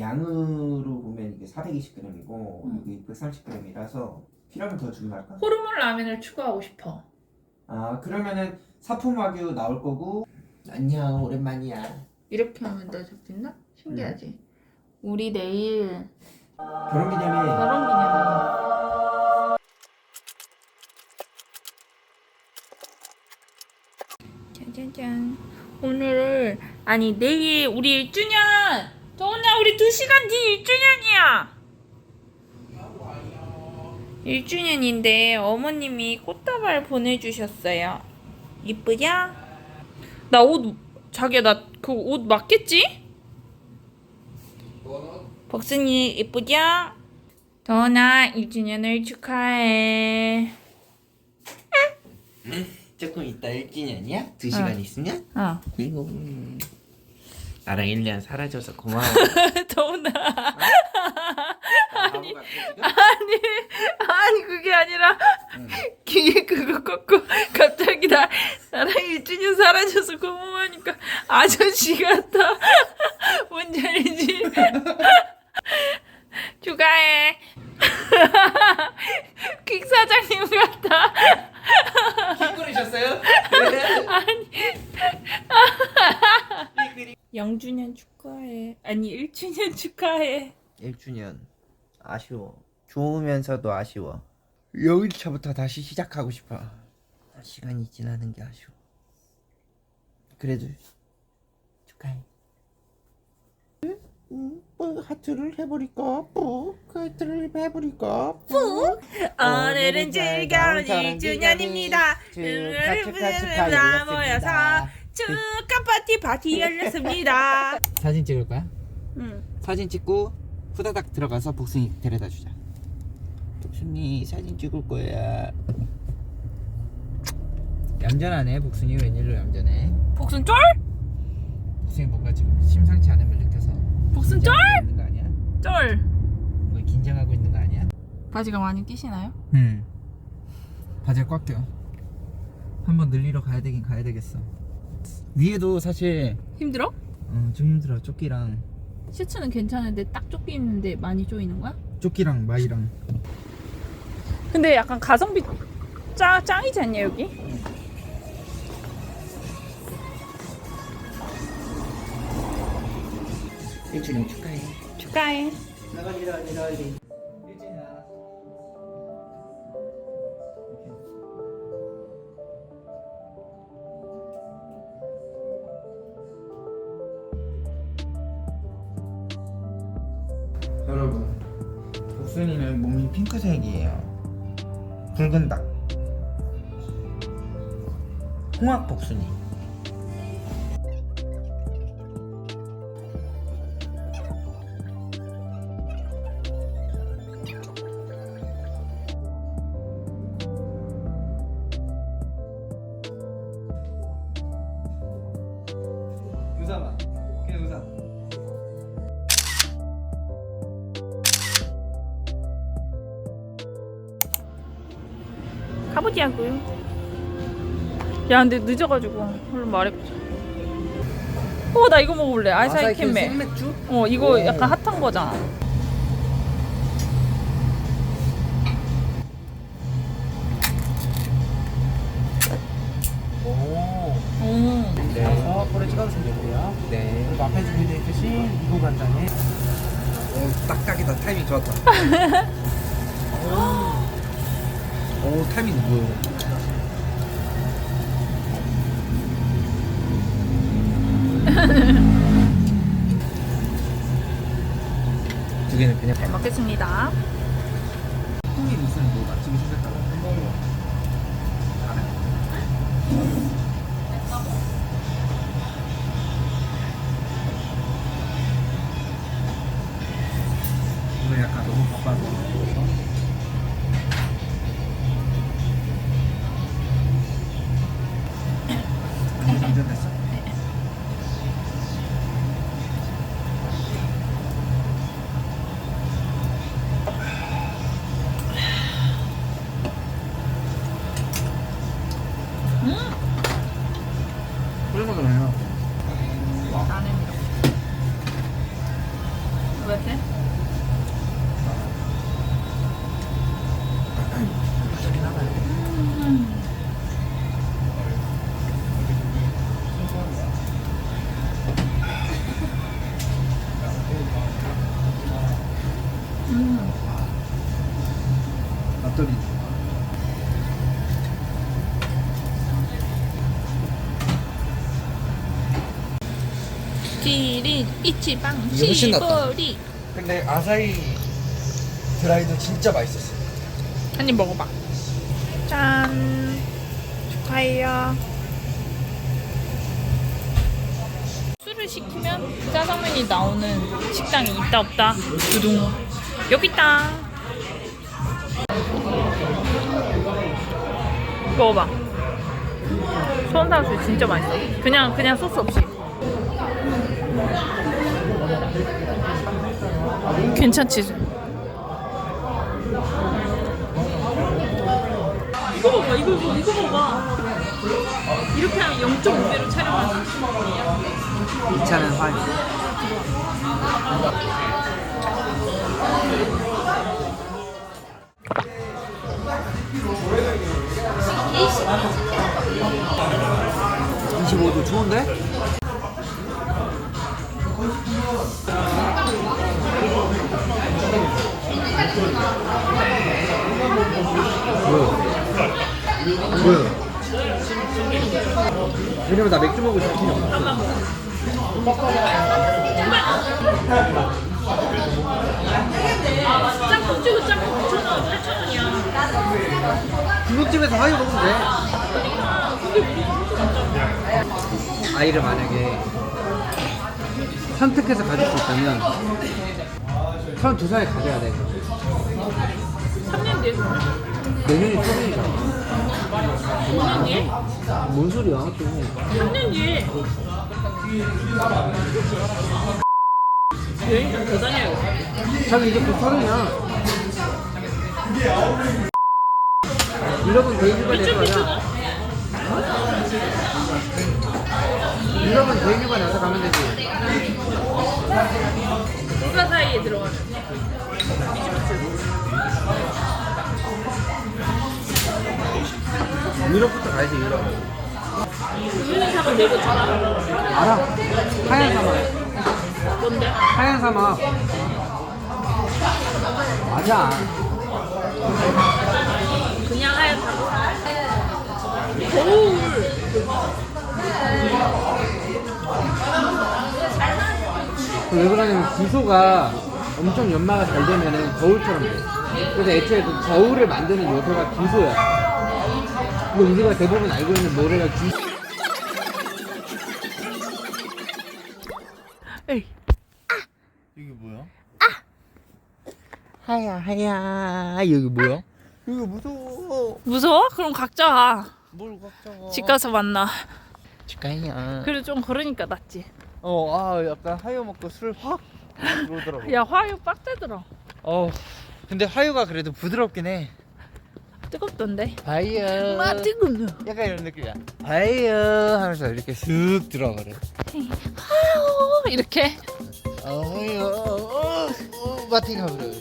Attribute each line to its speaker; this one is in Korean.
Speaker 1: 양으로 보면 이게 420g이고
Speaker 2: 음.
Speaker 1: 여기 130g이라서 필요하면 더 주문할까?
Speaker 2: 호르몬 라면을 추가하고 싶어.
Speaker 1: 아 그러면은 사품 와규 나올 거고 안녕 오랜만이야
Speaker 2: 이렇게 하면 너 적겠나? 신기하지? 우리 내일
Speaker 1: 결혼기념일
Speaker 2: 결혼 기념일. 짠짠짠. 오늘 아니 내일 우리 1주년. 도훈아 우리 2시간 뒤 1주년이야. 1주년인데 어머님이 꽃다발 보내주셨어요. 이쁘냐? 나 옷 자기야 나 그 옷 맞겠지? 복순이 이쁘죠? 도훈아 1주년을 축하해.
Speaker 1: 조금 이따 1주년이야? 2시간
Speaker 2: 어.
Speaker 1: 있으면?
Speaker 2: 어.
Speaker 1: 이거 음. 나랑 1년 사라져서 고마워
Speaker 2: 도훈아.
Speaker 1: 아니
Speaker 2: 아니, 아니 그게 아니라 귀에 그거 꽂고 갑자기 나 나랑 1주년 사라져서 고마워하니까 아저씨 같아. 뭔지 알지? 축하해. 퀵 사장님 같아.
Speaker 1: 그러셨어요?
Speaker 2: 영주년 축하해. 아니 1주년 축하해.
Speaker 1: 1주년. 아쉬워. 좋으면서도 아쉬워. 여기서부터 다시 시작하고 싶어. 시간이 지나는 게 아쉬워. 그래도 축하해. 응, 뭐 하트를 해버릴까? 뭐? 하트를 해버릴까? 뭐?
Speaker 2: 오늘은 즐거운 1주년입니다.
Speaker 1: 축하 축하 축하
Speaker 2: 다 모여서 축하 파티 파티 열렸습니다.
Speaker 1: 사진 찍을 거야?
Speaker 2: 응.
Speaker 1: 사진 찍고 후다닥 들어가서 복순이 데려다 주자. 복순이 사진 찍을 거야. 얌전하네 복순이 웬일로 얌전해?
Speaker 2: 복순 쫄?
Speaker 1: 복순이 뭔가 지금 심상치 않음을 느껴서
Speaker 2: 복순 쫄?
Speaker 1: 긴장하고 있는 거 아니야?
Speaker 2: 쫄.
Speaker 1: 뭐 긴장하고 있는 거 아니야?
Speaker 2: 바지가 많이 끼시나요?
Speaker 1: 응. 바지가 꽉 껴. 한번 늘리러 가야 되긴 가야 되겠어. 위에도 사실
Speaker 2: 힘들어?
Speaker 1: 어, 좀 힘들어. 조끼랑
Speaker 2: 셔츠는 괜찮은데 딱 조끼 입는데 많이 조이는 거야?
Speaker 1: 조끼랑 마이랑
Speaker 2: 근데 약간 가성비 짱 짱이지 않냐 여기?
Speaker 1: 일주일 축하해.
Speaker 2: 축하해.
Speaker 1: 나가리 나가리 나가리. 복순이는 몸이 핑크색이에요. 붉은 닭. 홍학 복순이.
Speaker 2: 가보자고요. 야 근데 늦어가지고 얼른 말해보자. 어 나 이거 먹어볼래. 아이사이 캔메.
Speaker 1: 생맥주?
Speaker 2: 어 이거
Speaker 1: 오.
Speaker 2: 약간 핫한 거잖아.
Speaker 1: 오.
Speaker 2: 음.
Speaker 1: 네.
Speaker 3: 찍어주시면 되고요.
Speaker 1: 네.
Speaker 3: 그리고 앞에 준비되어 있듯이 이구 간장에
Speaker 1: 오, 딱딱이다. 타이밍 좋았다. 오, 오 타이밍 뭐야? 두 개는 그냥
Speaker 2: 잘 먹겠습니다.
Speaker 1: 콩이 무슨 뭐 맛집이 생겼다고? 오늘 약간 너무 바빠서 그런 거잖
Speaker 2: 지린 이치방
Speaker 1: 이게 훨씬 낫다.
Speaker 2: 시보리
Speaker 1: 근데 아사히 드라이도 진짜 맛있었어.
Speaker 2: 한 입 먹어봐. 짠. 축하해요. 술을 시키면 짜장면이 나오는 식당이 있다 없다? 두둥. 여기 있다. 먹어봐. 소원탕수 진짜 맛있어. 그냥 그냥 소스 없이 괜찮지? 이거 봐봐, 이거 이거 이거 봐봐. 이렇게 하면 0.5배로 촬영하는.
Speaker 1: 2차는 화요. (25도) 추운데? 왜냐면 나 맥주 먹고 싶긴
Speaker 2: 짬뽕 찍어 짬뽕 9,000원, 8,000원이야.
Speaker 1: 중국집에서 하유 먹으면 돼. 아이를 만약에 선택해서 가질 수 있다면 32살에 가져야 돼.
Speaker 2: 3년 뒤에.
Speaker 1: 내년이 서른이잖아.
Speaker 2: 5년 뒤에?
Speaker 1: 뭔 소리야 또.
Speaker 2: 3년 뒤에. 여행 좀 더 다녀야겠다.
Speaker 1: 자기 이제 곧 서른이야. 유럽은
Speaker 2: 좀
Speaker 1: 가자.
Speaker 2: 비싸다.
Speaker 1: 유럽은 대인휴가 내서 가면 되지.
Speaker 2: 불가 사이에 들어가면.
Speaker 1: 유럽부터 가야지 유럽.
Speaker 2: 우유는 사면 내고 잖아
Speaker 1: 알아. 하얀 사막.
Speaker 2: 뭔데?
Speaker 1: 하얀 사막. 맞아.
Speaker 2: 그냥 하얗다고? 거울.
Speaker 1: 그왜 그러냐면 기소가 엄청 연마가 잘 되면은 거울처럼 돼. 그래서 애초에 그 거울을 만드는 요소가 기소야. 근데 우리가 대부분 알고 있는 노래가 기
Speaker 2: 에이.
Speaker 1: 이게 뭐야? 아! 하야 하야 여기 뭐야? 이거 무서워.
Speaker 2: 무서워? 그럼 각자 가.
Speaker 1: 뭘 걱정어?
Speaker 2: 집 가서 만나.
Speaker 1: 집가야.
Speaker 2: 그래도 좀 걸으니까 낫지.
Speaker 1: 어, 아 약간 하유 먹고 술 확 들어오더라고.
Speaker 2: 야 화유 빡대더라.
Speaker 1: 어, 근데 하유가 그래도 부드럽긴 해.
Speaker 2: 뜨겁던데.
Speaker 1: 하유.
Speaker 2: 아 뜨거워.
Speaker 1: 약간 이런 느낌이야. 하유 하면서 이렇게 쓱 들어가래.
Speaker 2: 아유 이렇게.
Speaker 1: 어휴, 마티 가버려.